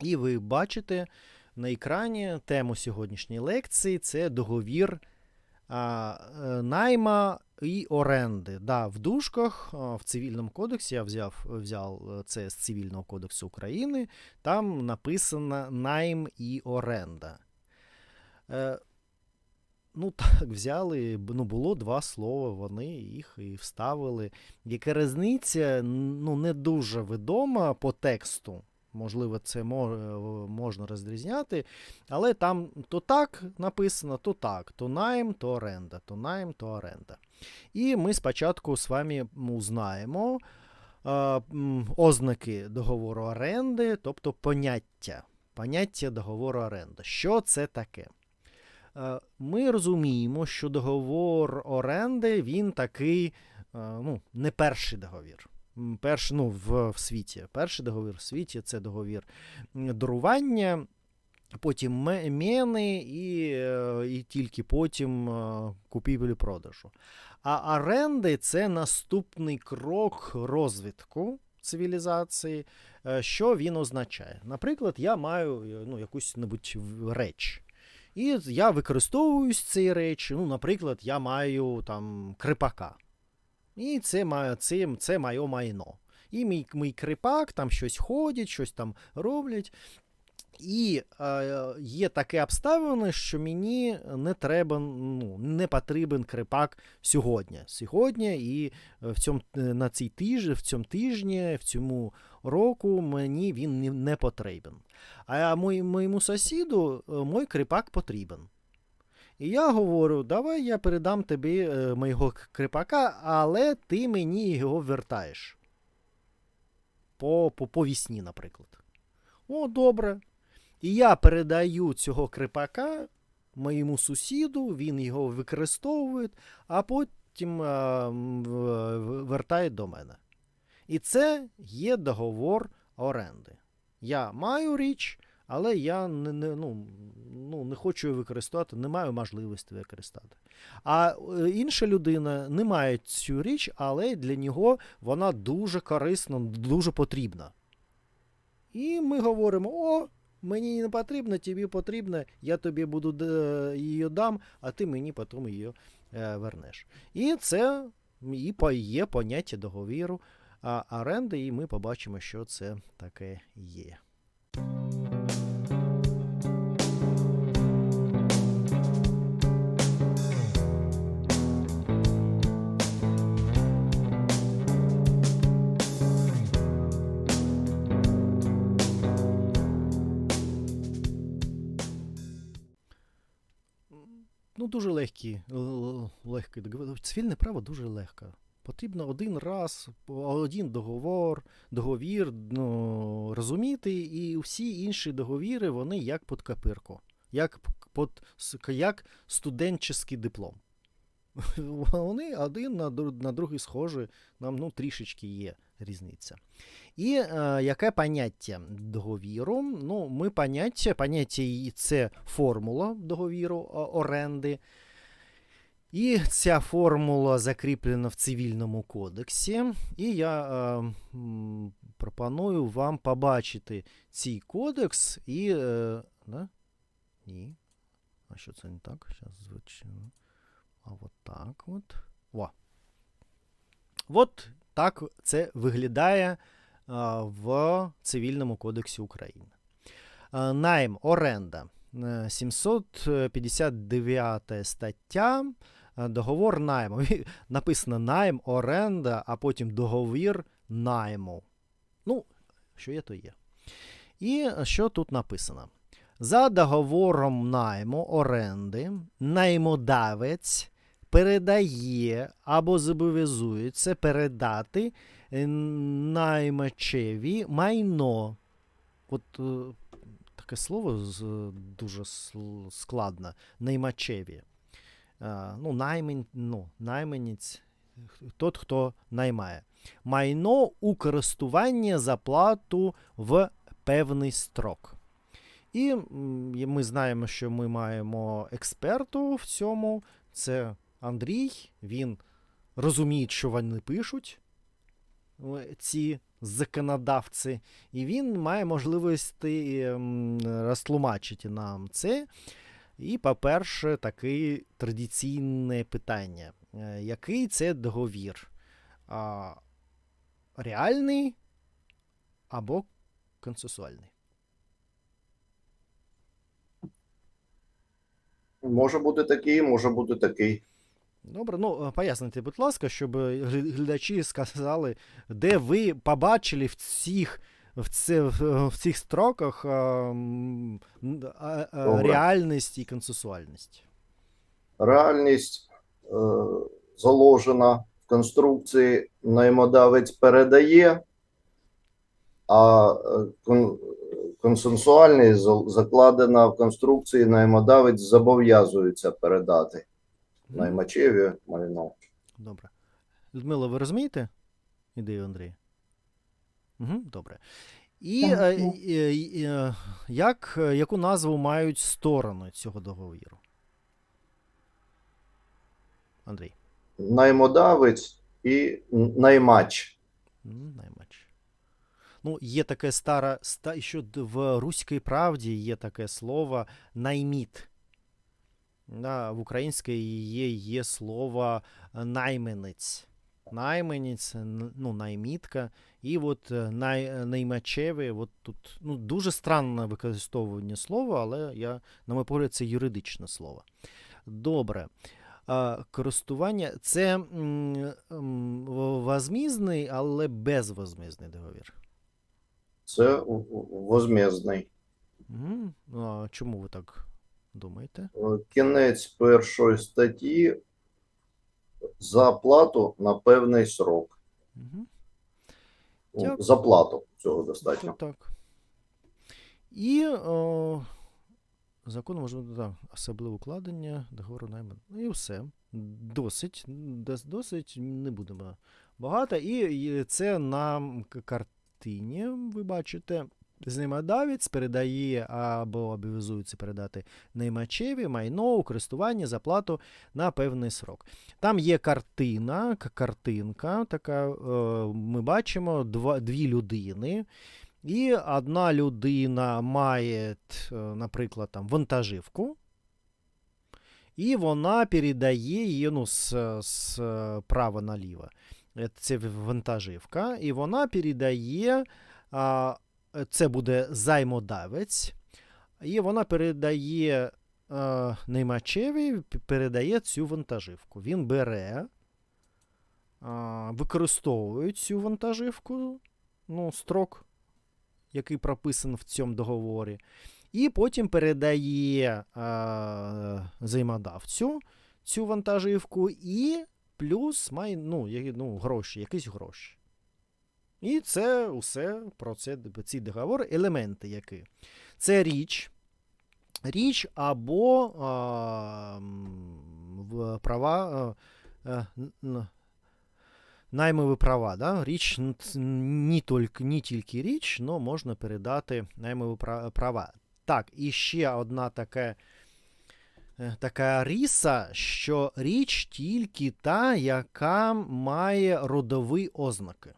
І ви бачите на екрані тему сьогоднішньої лекції це договір а, е, найма і оренди. Да, в дужках в цивільному кодексі я взяв, взяв е, це з Цивільного кодексу України. Там написано найм і оренда. Е, ну, так, взяли, ну, було два слова, вони їх і вставили. Яка різниця, ну, не дуже відома по тексту. Можливо, це е, можна розрізняти, але там то так написано, то так, то найм, то оренда, то найм, то оренда. І ми спочатку з вами узнаємо е, ознаки договору оренди, тобто поняття. Поняття договору оренди. Що це таке? Е, Ми розуміємо, що договор оренди він такий, е, ну, не перший договір. Перш, ну, в, в світі. Перший договір в світі це договір дарування, потім ме- мени і, е, і тільки потім е, купівлі-продажу. А оренди це наступний крок розвитку цивілізації. Е, Що він означає? Наприклад, я маю ну, якусь небудь реч. І я використовуюсь цієї речі. Ну, наприклад, я маю там крипака. І це, це, це моє майно. І мій, мій крипак там щось ходять, щось там роблять. І е, є таке обставини, що мені не треба, ну, не потрібен крипак сьогодні. Сьогодні і в цьому, е, на цій тижні, в цьому тижні, в цьому року мені він не, потрібен. А моєму сусіду е, мой крипак потрібен. І я говорю, давай я передам тобі е, моєго к- крипака, але ти мені його вертаєш. По, по, по вісні, наприклад. О, добре. І я передаю цього крипака моєму сусіду, він його використовує, а потім е, вертає до мене. І це є договор оренди. Я маю річ, але я не, не, ну, ну, не хочу її використовувати, не маю можливості використати. А е, інша людина не має цю річ, але для нього вона дуже корисна, дуже потрібна. І ми говоримо: о, мені не потрібно, тобі потрібно, я тобі буду е, її дам, а ти мені потім її е, вернеш. І це і є поняття договіру оренди, і ми побачимо, що це таке є. Ну, дуже легкі, л- легкий договір. Цивільне право дуже легко. Потрібно один раз, один договор, договір ну, розуміти, і всі інші договіри, вони як під копирку, як, под, як студентський диплом. Вони один на, на другий схожі, нам ну, трішечки є різниця. І е, яке поняття договіру? Ну, ми поняття, поняття і це формула договіру о- оренди. І ця формула закріплена в цивільному кодексі. І я е, пропоную вам побачити цей кодекс і. Е, да? Ні. А що це не так? Зараз звичайно. А от так от. О. От так це виглядає в Цивільному кодексі України. Найм, оренда. Е, 759 стаття. е, Договор найму. Написано найм, оренда, а потім договір найму. Ну, що є, то є. І що тут написано? За договором найму оренди наймодавець передає або зобов'язується передати е, наймачеві майно. От е, таке слово дуже складно. Наймачеві. Ну, наймень, ну, найманець, тот, хто наймає. Майно у користування за плату в певний строк. І ми знаємо, що ми маємо експерту в цьому. Це Андрій. Він розуміє, що вони пишуть ці законодавці, і він має можливість ем, розтлумачити нам це. І, по-перше, таке традиційне питання. Е, Який це договір? А, реальний або консенсуальний? Може бути такий, може бути такий. Добре, ну е, поясніть, будь ласка, щоб глядачі сказали, де ви побачили в цих, в, це, в, цих строках а, а, а, реальність і консенсуальність. Реальність е, заложена в конструкції наймодавець передає, а е, кон, консенсуальність закладена в конструкції наймодавець зобов'язується передати. Наймачеві майно. Добре. Людмила, ви розумієте ідею Андрія? Угу, добре. І Так, е, е, е, як, яку назву мають сторони цього договіру? Андрій. Наймодавець і наймач. Наймач. Ну, є таке старе, ста, що в руській правді є таке слово найміт. Да, в українській є, є слово е, найманець. Найманець, ну, наймітка. І от е, най, наймачеві, от тут ну, дуже странне використовування слова, але я, на мій погляд, це юридичне слово. Добре. Користування це возмізний, але безвозмізний договір. Це. А чому ви так думаєте? Е, Кінець першої статті за плату на певний срок. Угу. Дякую. За плату цього достатньо. Так, так. І о, закон може бути так, особливе укладення договору найму. Ну і все. Досить, дос- досить не будемо багато. І, це на картині, ви бачите. Знайомодавець передає або обов'язується передати наймачеві майно користування за плату на певний срок. Там є картина, картинка така. е, Ми бачимо два, дві людини. І одна людина має, е, наприклад, там, вантажівку, і вона передає її ну, з, з права наліво. Е, Це вантажівка, і вона передає, це буде займодавець, і вона передає е, наймачеві, передає цю вантажівку. Він бере, а, використовує цю вантажівку, ну, строк який прописаний в цьому договорі, і потім передає е, взаємодавцю цю вантажівку і плюс має ну, ну, гроші, якісь гроші. І це усе про це, ці договори, елементи які. Це річ, річ або а, права. а, н- Наймові права, да? річ не тільки, не тільки річ, але можна передати наймові права. Так, і ще одна така, е, така риса, що річ тільки та, яка має родові ознаки.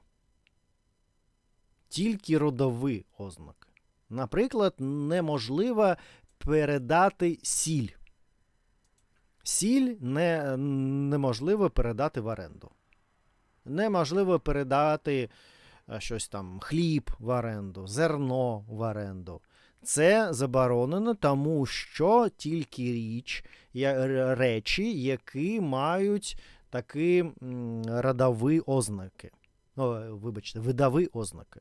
Тільки родові ознаки. Наприклад, неможливо передати сіль. Сіль не, неможливо передати в оренду неможливо передати е, щось там, хліб в оренду, зерно в оренду. Це заборонено, тому що тільки річ, речі, які мають такі родові ознаки. О, вибачте, видові ознаки.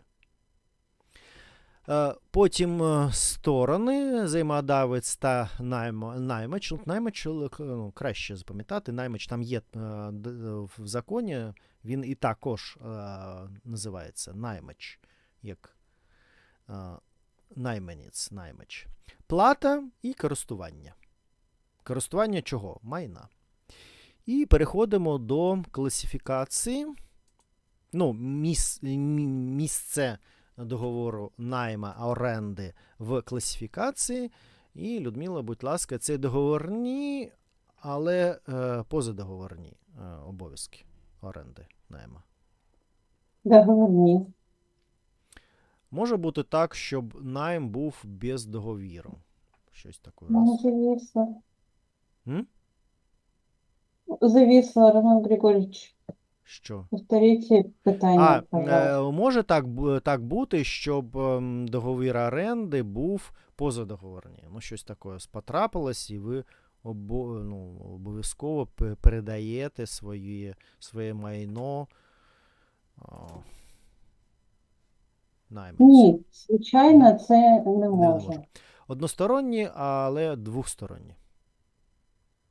Е, Потім е, сторони, взаємодавець та найма- наймач. Наймач е, ну, краще запам'ятати. Наймач там є в законі, він і також називається наймач, як найманець, наймач. Плата і користування. Користування чого? Майна. І переходимо до класифікації. Ну, міс, мі- місце договору найма оренди в класифікації. І, Людмила, будь ласка, це договорні, але е, позадоговорні е, обов'язки оренди найма. Договорні. Може бути так, щоб найм був без договіру. Щось таке. Ну, зависло. Роман Григорьевич. Що? Повторите питання, А, е, може так, так бути, щоб ем, договір оренди був позадоговорний. Ну, щось таке потрапилось, і ви обо, ну, обов'язково передаєте своє, своє майно а. Ні, звичайно, це не може. Односторонні, але двосторонні.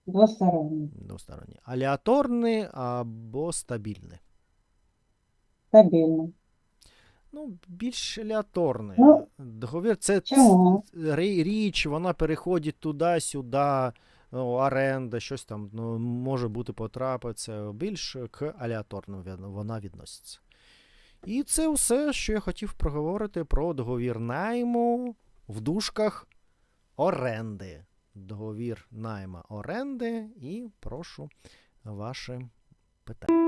Двосторонній. Двосторонні. Аліаторні або стабільні. Стабільно. Ну, більш аліаторний. Ну, Договір це чому? річ, вона переходить туди-сюди, ну, оренда, щось там ну, може бути потрапиться. Більш к аліаторним від- вона відноситься. І це все, що я хотів проговорити про договір найму в дужках оренди. Договір найма оренди, і прошу ваші питання.